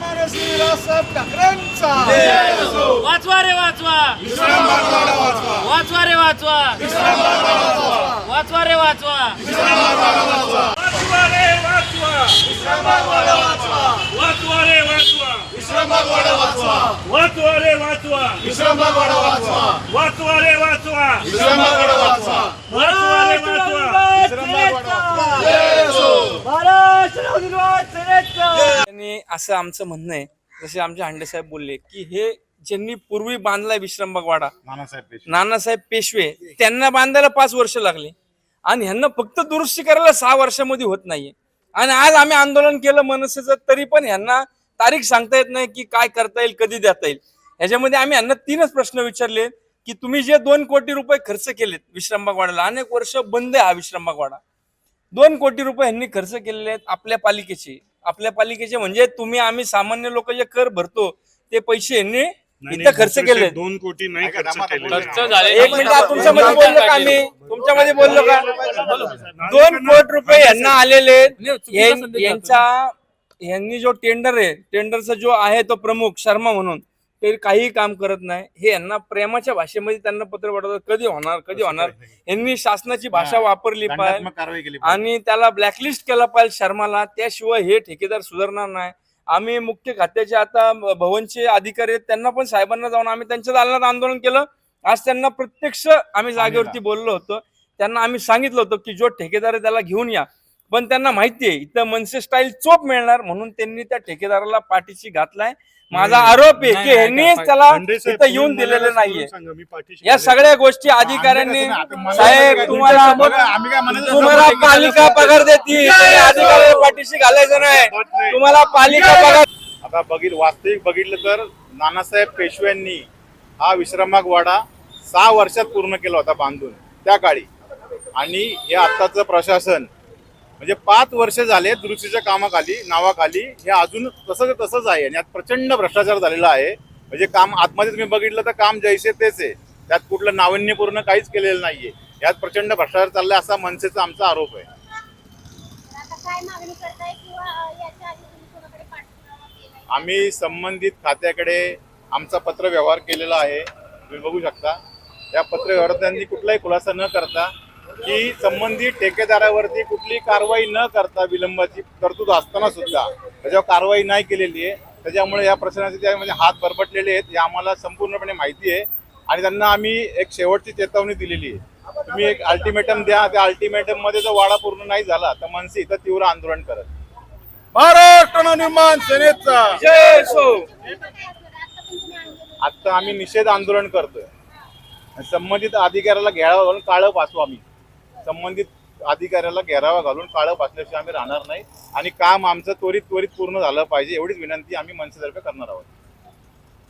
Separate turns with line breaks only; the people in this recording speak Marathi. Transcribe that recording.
बाळासाहेब ठाकरेंचा!
वाचवा रे वाचवा! वाचवा! रे वाचवा! वाचवा! रे वाचवा!
वाचवा! रे वाचवा! वाचवा! रे वाचवा! वाचवा! रे वाचवा! वाचवा! रे वाचवा वाचवा रे
आणि असं आमचं म्हणणं आहे. जसे आमचे हांडे साहेब बोलले की हे ज्यांनी पूर्वी बांधलाय विश्रामबाग वाडा नानासाहेब पेशवे. त्यांना बांधायला पाच वर्ष लागली. आणि ह्यांना फक्त दुरुस्ती करायला सहा वर्षामध्ये होत नाहीये. आणि आज आम्ही आंदोलन केलं मनसेचं तरी पण ह्यांना तारीख सांगता येत नाही की काय करता येईल कधी देता येईल. ह्याच्यामध्ये आम्ही यांना तीनच प्रश्न विचारले की तुम्ही जे दोन कोटी रुपये खर्च केलेत विश्रामबाग वाड्याला अनेक वर्ष बंद आहे हा विश्रामबाग वाडा. दोन कोटी रुपये यांनी खर्च केलेले आहेत आपल्या पालिकेचे. आपल्या पालिकेचे म्हणजे तुम्ही आम्ही सामान्य लोक जे कर भरतो ते पैसे यांनी इथं खर्च केले
दोन कोटी नाही खर्च केले
खर्च झाले
एक मिनिट तुमच्यामध्ये बोललो का आम्ही तुमच्यामध्ये बोललो का? दोन कोटी रुपये यांना आलेले आहेत. यां- यांचा यांनी जो टेंडर आहे टेंडरचा जो आहे तो प्रमुख शर्मा म्हणून ते काही काम करत नाही. हे यांना प्रेमाच्या भाषेमध्ये त्यांना पत्र पाठवतात. कधी होणार? कधी होणार? यांनी शासनाची भाषा वापरली पाहिजे.
कारवाई केली
आणि त्याला ब्लॅकलिस्ट केला पाहिजे शर्माला. त्याशिवाय हे ठेकेदार सुधारणार नाही. आम्ही मुख्य खात्याचे आता भवनचे अधिकारी आहेत. त्यांना पण साहेबांना जाऊन आम्ही त्यांच्या दालनात आंदोलन केलं. आज त्यांना प्रत्यक्ष आम्ही जागेवरती बोललो होतो. त्यांना आम्ही सांगितलं होतं की जो ठेकेदार आहे त्याला घेऊन या. पण त्यांना माहिती आहे इथं मनसे स्टाईल चोप मिळणार म्हणून त्यांनी त्या ठेकेदाराला पाठीशी घातलाय. माझा आरोप आहे की ह्यांनी त्याला इथं येऊन दिलेलं नाहीये. या सगळ्या गोष्टी अधिकाऱ्यांनी साहेब तुम्हाला
आम्ही काय म्हणत
तुम्हाला पालिका पगार देते अधिकारी पाठीशी घालायचं नाही. तुम्हाला पालिका पगार
आता बघित वास्तविक बघितलं तर नानासाहेब पेशव्यांनी हा विश्रामबाग वाडा सहा वर्षात पूर्ण केला होता बांधून त्या काळी. आणि हे आत्ताचं प्रशासन म्हणजे पाच वर्ष झाले दुरुस्तीच्या कामाखाली नावाखाली हे अजून तसं तसंच आहे आणि यात प्रचंड भ्रष्टाचार झालेला आहे. म्हणजे काम आतमध्ये तुम्ही बघितलं तर काम जैसे तेच आहे त्यात कुठलं नाविन्यपूर्ण काहीच केलेलं नाहीये. यात प्रचंड भ्रष्टाचार चाललाय असा मनसेचा आमचा आरोप आहे. आम्ही संबंधित खात्याकडे आमचा पत्र व्यवहार केलेला आहे. तुम्ही बघू शकता. या पत्र व्यवहारात त्यांनी कुठलाही खुलासा न करता की संबंधित ठेकेदारावरती कुठली कारवाई न करता विलंबाची तरतूद असताना सुद्धा त्याच्यावर कारवाई नाही केलेली आहे. त्याच्यामुळे या प्रश्नाचे त्या म्हणजे हात बरबटलेले आहेत हे आम्हाला संपूर्णपणे माहिती आहे. आणि त्यांना आम्ही एक शेवटची चेतावणी दिलेली आहे. तुम्ही एक अल्टिमेटम द्या त्या अल्टिमेटममध्ये जर वाडा पूर्ण नाही झाला तर मनसे इथं तीव्र आंदोलन करत.
महाराष्ट्र नवनिर्माण सेनेचा?
आता
आम्ही निषेध आंदोलन करतोय. संबंधित अधिकाऱ्याला घेरावा घालून काळं पासू आम्ही. संबंधित अधिकाऱ्याला घेरावा घालून काळं पासल्याशिवाय आम्ही राहणार नाही. आणि काम आमचं त्वरित त्वरित पूर्ण झालं पाहिजे एवढीच विनंती आम्ही मनसेतर्फे करणार आहोत.